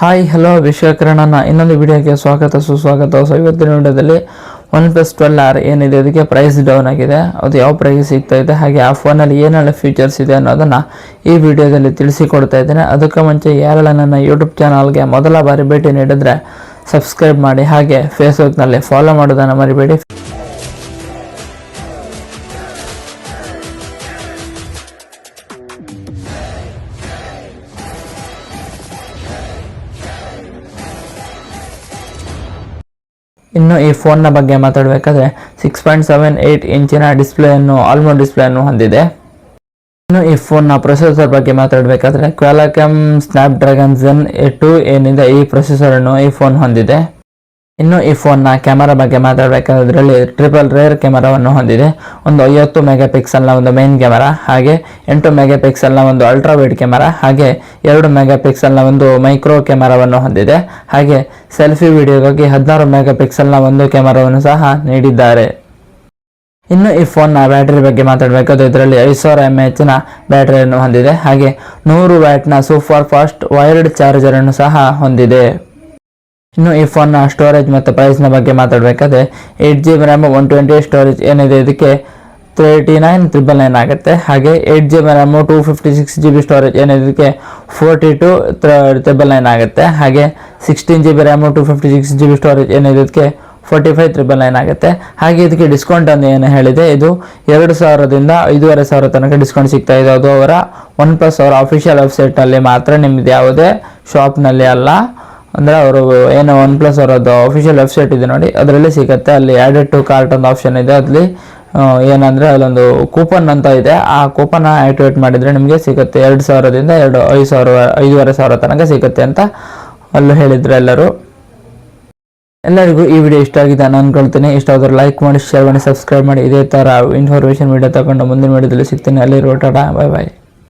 Hi hello ವಿಶ್ವಕಿರಣನ ಇನ್ನೊಂದು ವಿಡಿಯೋಗೆ ಸ್ವಾಗತ, ಸುಸ್ವಾಗತ. ಸೊ, ಇವತ್ತಿನ ವಿಡಿಯೋದಲ್ಲಿ ಒನ್ ಪ್ಲಸ್ ಟ್ವೆಲ್ ಆರ್ ಏನಿದೆ, ಅದಕ್ಕೆ ಪ್ರೈಸ್ ಡೌನ್ ಆಗಿದೆ. ಅದು ಯಾವ ಪ್ರೈಸ್ ಸಿಗ್ತಾ ಇದೆ, ಹಾಗೆ ಆ ಫೋನಲ್ಲಿ ಏನೆಲ್ಲ ಫೀಚರ್ಸ್ ಇದೆ ಅನ್ನೋದನ್ನು ಈ ವಿಡಿಯೋದಲ್ಲಿ ತಿಳಿಸಿಕೊಡ್ತಾ ಇದ್ದೇನೆ. ಅದಕ್ಕೆ ಮುಂಚೆ ಯಾರೆಲ್ಲ ನನ್ನ ಯೂಟ್ಯೂಬ್ ಚಾನಲ್ಗೆ ಮೊದಲ ಬಾರಿ ಭೇಟಿ ನೀಡಿದರೆ ಸಬ್ಸ್ಕ್ರೈಬ್ ಮಾಡಿ, ಹಾಗೆ ಫೇಸ್ಬುಕ್ನಲ್ಲಿ ಫಾಲೋ ಮಾಡೋದನ್ನು ಮರಿಬೇಡಿ. ಇನ್ನು ಈ ಫೋನ್ನ ಬಗ್ಗೆ ಮಾತಾಡಬೇಕಾದ್ರೆ ಸಿಕ್ಸ್ ಪಾಯಿಂಟ್ ಸೆವೆನ್ ಏಯ್ಟ್ ಇಂಚಿನ ಡಿಸ್ಪ್ಲೇಯನ್ನು ಆಲ್ಮೋ ಡಿಸ್ಪ್ಲೇಯನ್ನು ಹೊಂದಿದೆ. ಇನ್ನು ಈ ಫೋನ್ನ ಪ್ರೊಸೆಸರ್ ಬಗ್ಗೆ ಮಾತಾಡಬೇಕಾದ್ರೆ Qualcomm Snapdragon Zen two ಏನಿದೆ ಈ ಪ್ರೊಸೆಸರ್ ಅನ್ನು ಈ ಫೋನ್ ಹೊಂದಿದೆ. ಇನ್ನು ಈ ಫೋನ್ನ ಕ್ಯಾಮರಾ ಬಗ್ಗೆ ಮಾತಾಡಬೇಕಾದ್ರೆ ಇದರಲ್ಲಿ ಟ್ರಿಪಲ್ ರೇರ್ ಕ್ಯಾಮರಾವನ್ನು ಹೊಂದಿದೆ. ಒಂದು ಐವತ್ತು ಮೆಗಾ ಪಿಕ್ಸೆಲ್ನ ಒಂದು ಮೈನ್ ಕ್ಯಾಮರಾ ಹಾಗೆ ಎಂಟು ಮೆಗಾ ಪಿಕ್ಸೆಲ್ನ ಒಂದು ಅಲ್ಟ್ರಾ ವೈಡ್ ಕ್ಯಾಮರಾ ಹಾಗೆ ಎರಡು ಮೆಗಾ ಪಿಕ್ಸೆಲ್ನ ಒಂದು ಮೈಕ್ರೋ ಕ್ಯಾಮರಾವನ್ನು ಹೊಂದಿದೆ. ಹಾಗೆ ಸೆಲ್ಫಿ ವಿಡಿಯೋಗಾಗಿ ಹದಿನಾರು ಮೆಗಾ ಪಿಕ್ಸೆಲ್ನ ಒಂದು ಕ್ಯಾಮರಾವನ್ನು ಸಹ ನೀಡಿದ್ದಾರೆ. ಇನ್ನು ಈ ಫೋನ್ನ ಬ್ಯಾಟರಿ ಬಗ್ಗೆ ಮಾತಾಡಬೇಕಾದ್ರೆ ಇದರಲ್ಲಿ ಐದು ಸಾವಿರ ಎಂ ಎಚ್ನ ಬ್ಯಾಟರಿಯನ್ನು ಹೊಂದಿದೆ. ಹಾಗೆ ನೂರು ವ್ಯಾಟ್ನ ಸೂಪರ್ ಫಾಸ್ಟ್ ವೈರ್ಡ್ ಚಾರ್ಜರನ್ನು ಸಹ ಹೊಂದಿದೆ. ಇನ್ನು ಈ ಫೋನ್ನ ಸ್ಟೋರೇಜ್ ಮತ್ತು ಪ್ರೈಸ್ನ ಬಗ್ಗೆ ಮಾತಾಡಬೇಕಾದ್ರೆ eight G B RAM one twenty storage ಏನಿದೆ ಇದಕ್ಕೆ ತರ್ಟಿ ನೈನ್ ತ್ರಿಬಲ್ ನೈನ್ ಆಗುತ್ತೆ. ಹಾಗೆ eight G B RAM two fifty six G B storage ಏನಿದಕ್ಕೆ forty two triple nine ಆಗುತ್ತೆ. ಹಾಗೆ sixteen G B RAM two fifty six G B storage ಏನಿದಕ್ಕೆ forty five triple nine ಆಗುತ್ತೆ. ಹಾಗೆ ಇದಕ್ಕೆ discount ಅಂತ ಏನು ಹೇಳಿದೆ, ಇದು ಎರಡು ಸಾವಿರದಿಂದ ಐದೂವರೆ ಸಾವಿರ ತನಕ ಡಿಸ್ಕೌಂಟ್ ಸಿಗ್ತಾ ಇದೆ. ಅದು ಅವರ ಒನ್ ಪ್ಲಸ್ ಅವರ ಅಫಿಷಿಯಲ್ ವೆಬ್ಸೈಟಲ್ಲಿ ಮಾತ್ರ ನಿಮ್ಮದು ಯಾವುದೇ ಶಾಪ್ನಲ್ಲಿ ಅಲ್ಲ. ಅಂದರೆ ಅವರು ಏನು ಒನ್ ಪ್ಲಸ್ ಅವರದ್ದು ಅಫಿಷಿಯಲ್ ವೆಬ್ಸೈಟ್ ಇದೆ ನೋಡಿ, ಅದರಲ್ಲಿ ಸಿಗುತ್ತೆ. ಅಲ್ಲಿ ಆ್ಯಡೆಡ್ ಟು ಕಾರ್ಟ್ ಒಂದು ಆಪ್ಷನ್ ಇದೆ. ಅಲ್ಲಿ ಏನಂದರೆ ಅಲ್ಲೊಂದು ಕೂಪನ್ ಅಂತ ಇದೆ. ಆ ಕೂಪನ್ನ ಆಕ್ಟಿವೇಟ್ ಮಾಡಿದರೆ ನಿಮಗೆ ಸಿಗುತ್ತೆ ಎರಡು ಸಾವಿರದಿಂದ ಎರಡು, ಐದು ಸಾವಿರ, ಐದೂವರೆ ಸಾವಿರ ತನಕ ಸಿಗುತ್ತೆ ಅಂತ ಅಲ್ಲೂ ಹೇಳಿದ್ರು ಎಲ್ಲರೂ. ಎಲ್ಲರಿಗೂ ಈ ವಿಡಿಯೋ ಇಷ್ಟ ಆಗಿದೆ ನಾನು ಅನ್ಕೊಳ್ತೀನಿ. ಇಷ್ಟ ಆದರೆ ಲೈಕ್ ಮಾಡಿ ಶೇರ್ ಮಾಡಿ ಸಬ್ಸ್ಕ್ರೈಬ್ ಮಾಡಿ. ಇದೇ ಥರ ಇನ್ಫಾರ್ಮೇಷನ್ ವಿಡಿಯೋ ತಗೊಂಡು ಮುಂದಿನ ವಿಡಿಯೋದಲ್ಲಿ ಸಿಗ್ತೀನಿ. ಅಲ್ಲಿ ಟಾಟಾ ಬಾಯ್ ಬಾಯ್